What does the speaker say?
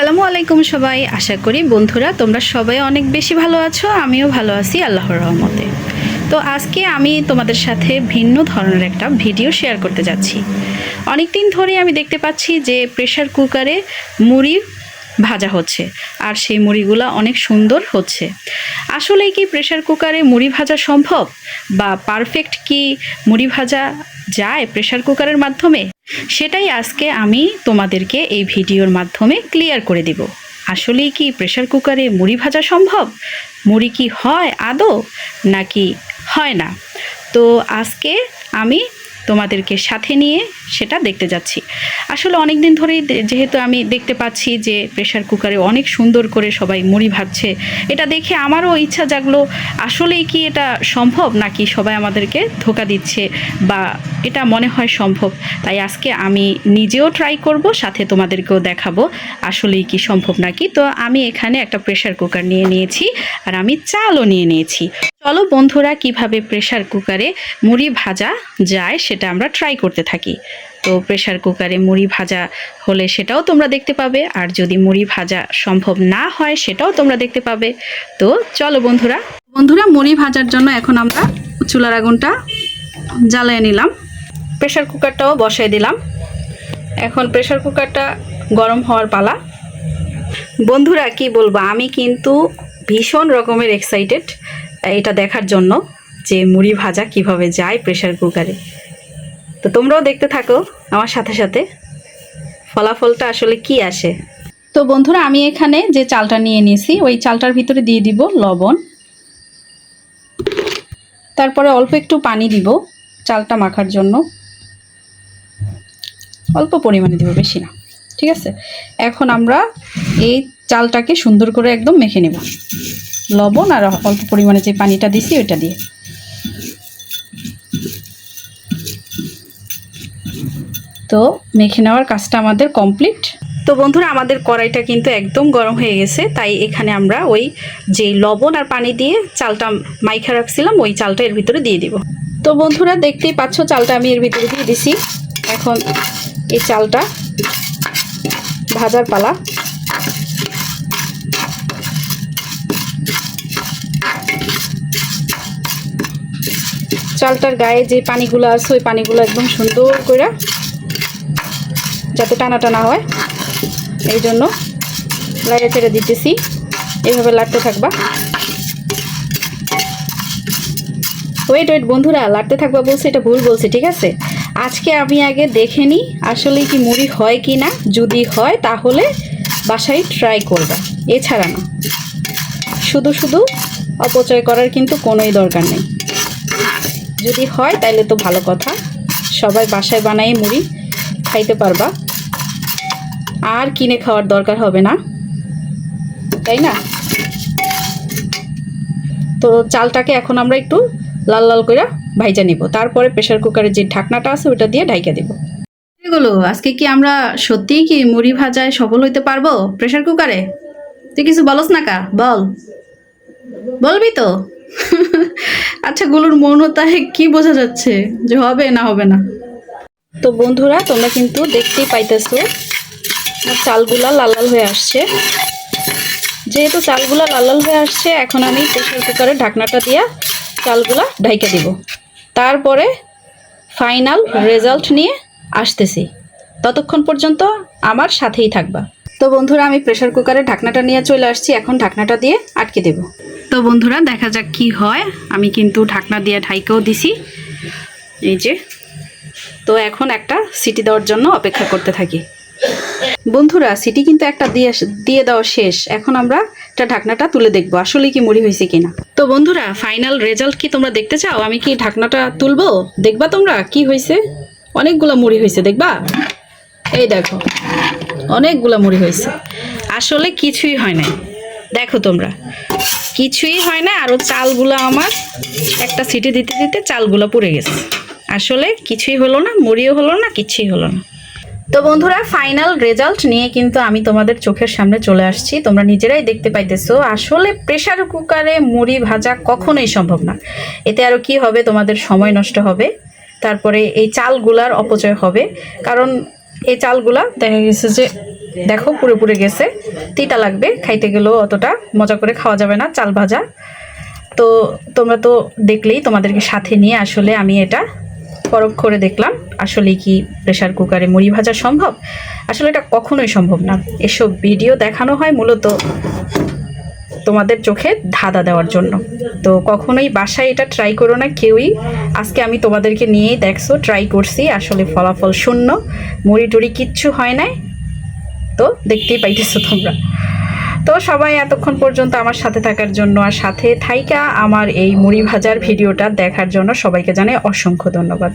আসসালামু আলাইকুম সবাই। আশা করি বন্ধুরা তোমরা সবাই অনেক বেশি ভালো আছো, আমিও ভালো আছি, আল্লাহর রহমতে। তো আজকে আমি তোমাদের সাথে ভিন্ন ধরনের একটা ভিডিও শেয়ার করতে যাচ্ছি। অনেক দিন ধরে আমি দেখতে পাচ্ছি যে প্রেশার কুকারে মুড়ি ভাজা হচ্ছে, আর সেই মুড়িগুলো অনেক সুন্দর হচ্ছে। আসলে কি প্রেশার কুকারে মুড়ি ভাজা সম্ভব? বা পারফেক্ট কি মুড়ি ভাজা যায় প্রেশার কুকারের মাধ্যমে? সেটাই আজকে আমি তোমাদেরকে এই ভিডিওর মাধ্যমে ক্লিয়ার করে দেব। আসলেই কি প্রেশার কুকারে মুড়ি ভাজা সম্ভব? মুড়ি কি হয় আদৌ? নাকি হয় না? তো আজকে আমি তোমাদেরকে সাথে নিয়ে সেটা দেখতে যাচ্ছি। আসলে অনেক দিন ধরেই যেহেতু আমি দেখতে পাচ্ছি যে প্রেশার কুকারে অনেক সুন্দর করে সবাই মুড়ি ভাজছে, এটা দেখে আমারও ইচ্ছা জাগলো, আসলেই কি এটা সম্ভব নাকি সবাই আমাদেরকে ধোকা দিচ্ছে বা এটা মনে হয় সম্ভব? তাই আজকে আমি নিজেও ট্রাই করব, সাথে তোমাদেরকেও দেখাবো, আসলেই কি সম্ভব নাকি? তো আমি এখানে একটা প্রেশার কুকার নিয়ে নিয়েছি আর আমি চালও নিয়ে নিয়েছি। চলো বন্ধুরা, কীভাবে প্রেশার কুকারে মুড়ি ভাজা যায় সেটা আমরা ট্রাই করতে থাকি। তো প্রেশার কুকারে মুড়ি ভাজা হলে সেটাও তোমরা দেখতে পাবে, আর যদি মুড়ি ভাজা সম্ভব না হয় সেটাও তোমরা দেখতে পাবে। তো চলো বন্ধুরা বন্ধুরা, মুড়ি ভাজার জন্য এখন আমরা চুলার আগুনটা জ্বালিয়ে নিলাম। প্রেশার কুকারটাও বসাই দিলাম। এখন প্রেশার কুকারটা গরম হওয়ার পালা। বন্ধুরা, কি বলব, আমি কিন্তু ভীষণ রকমের এক্সাইটেড এটা দেখার জন্য যে মুড়ি ভাজা কীভাবে যায় প্রেশার কুকারে তো তোমরাও দেখতে থাকো আমার সাথে সাথে, ফলাফলটা আসলে কি আসে। তো বন্ধুরা, আমি এখানে যে চালটা নিয়ে নিয়েছি, ওই চালটার ভিতরে দিয়ে দিব লবণ। তারপরে অল্প একটু পানি দিব চালটা মাখার জন্য। অল্প পরিমাণে দিব, বেশি না। ঠিক আছে? এখন আমরা এই চালটাকে সুন্দর করে একদম মেখে নেব। লবণ আর অল্প পরিমাণে যে পানিটা দিছি ওইটা দিয়ে। তো মেখে নেওয়ার কাজটা আমাদের কমপ্লিট। তো বন্ধুরা, আমাদের কড়াইটা কিন্তু একদম গরম হয়ে গেছে, তাই এখানে আমরা ওই যে লবণ আর পানি দিয়ে চালটা মাইখা রাখছিলাম, ওই চালটা এর ভিতরে দিয়ে দিব। তো বন্ধুরা, দেখতেই পাচ্ছ, চালটা আমি এর ভিতরে দিয়ে দিছি। এখন এই চালটা ভাজার পালা। চালটার গায়ে যে পানিগুলো আছে, ওই পানিগুলো একদম সুন্দর করে যাতে টানা টানা হয়। এই জন্য লাইয়া ছেড়ে দিতেছি। এইভাবে লাড়তে থাকবা। ওয়েট ওয়েট বন্ধুরা, লাড়তে থাকবা বলছে, এটা ভুল বলছে, ঠিক আছে? আজকে আমি আগে দেখে নিই আসলে কি মুড়ি হয় কি না। যদি হয়, তাহলে বাসায় ট্রাই করবা। এছাড়া না। শুধু শুধু অপচয় করার কিন্তু কোনোই দরকার নেই। যদি হয় তাহলে তো ভালো কথা। সবাই বাসায় বানাই মুড়ি খাইতে পারবা। আর কিনে খাওয়ার দরকার হবে না। তাই না? তো চালটাকে এখন আমরা একটু লাল লাল করে ভাইজা নিব। তারপরে প্রেশার কুকারের যে ঢাকনাটা আছে ওটা দিয়ে ঢাইকা দিব। এগুলো আজকে কি আমরা সত্যিই কি মুড়ি ভাজায় সফল হইতে পারব প্রেশার কুকারে তুই কিছু বলস না কা? বল। বলবি তো? আচ্ছা গুলোর মৌনতায় কি বোঝা যাচ্ছে যে হবে না হবে না? তো বন্ধুরা তোমরা কিন্তু দেখতেই পাইতেছো চালগুলা লাল লাল হয়ে আসছে। যেহেতু চালগুলা লাল লাল হয়ে আসছে এখন আমি প্রেশার কুকারের ঢাকনাটা দিয়ে চালগুলা ঢাইকে দিব। তারপরে ফাইনাল রেজাল্ট নিয়ে আসতেছি। ততক্ষণ পর্যন্ত আমার সাথেই থাকবা। তো বন্ধুরা আমি প্রেশার কুকারের ঢাকনাটা নিয়ে চলে আসছি। এখন ঢাকনাটা দিয়ে আটকে দেব। তো বন্ধুরা, দেখা যাক কি হয়। আমি কিন্তু ঢাকনা দিয়ে ঢাইকেও দিছি। এই যে, তো এখন একটা সিটি দেওয়ার জন্য অপেক্ষা করতে থাকি। বন্ধুরা, সিটি কিন্তু একটা দিয়ে দিয়ে দেওয়া শেষ। এখন আমরা একটা ঢাকনাটা তুলে দেখব, আসলে কি মুড়ি হয়েছে কিনা। তো বন্ধুরা ফাইনাল রেজাল্ট কি তোমরা দেখতে চাও? আমি কি ঢাকনাটা তুলবো? দেখবা তোমরা কি হয়েছে? অনেকগুলো মুড়ি হয়েছে, দেখবা? এই দেখো, অনেকগুলো মুড়ি হয়েছে। আসলে কিছুই হয় নাই। দেখো তোমরা কিছুই হয় না আরও চালগুলো আমার, একটা সিটি দিতে দিতে চালগুলো পুড়ে গেছে। আসলে কিছুই হলো না, মুড়িও হলো না, কিছুই হলো না। তো বন্ধুরা ফাইনাল রেজাল্ট নিয়ে কিন্তু আমি তোমাদের চোখের সামনে চলে আসছি। তোমরা নিজেরাই দেখতে পাইতেছো, আসলে প্রেশার কুকারে মুড়ি ভাজা কখনোই সম্ভব না। এতে আরও কি হবে, তোমাদের সময় নষ্ট হবে। তারপরে এই চালগুলার অপচয় হবে। কারণ এই চালগুলা দেখা গেছে যে দেখো পুরো পুরে গেছে। তিতা লাগবে, খাইতে গেলেও অতটা মজা করে খাওয়া যাবে না, চাল ভাজা। তো তোমরা তো দেখলেই তোমাদেরকে সাথে নিয়ে আসলে আমি এটা পরখ করে দেখলাম আসলে কি প্রেশার কুকারে মুড়ি ভাজা সম্ভব? আসলে এটা কখনোই সম্ভব না। এসব ভিডিও দেখানো হয় মূলত তোমাদের চোখে ধাঁধা দেওয়ার জন্য। তো কখনোই বাসায় এটা ট্রাই করো না, কেউই। আজকে আমি তোমাদেরকে নিয়েই দেখছ ট্রাই করছি, আসলে ফলাফল শূন্য। মুড়ি টুড়ি কিচ্ছু হয় নাই। তো দেখতেই পাইতেছো তোমরা। তো সবাই এতক্ষণ পর্যন্ত আমার সাথে থাকার জন্য আর সাথে থাইকা আমার এই মুড়ি ভাজার ভিডিওটা দেখার জন্য সবাইকে জানাই অসংখ্য ধন্যবাদ।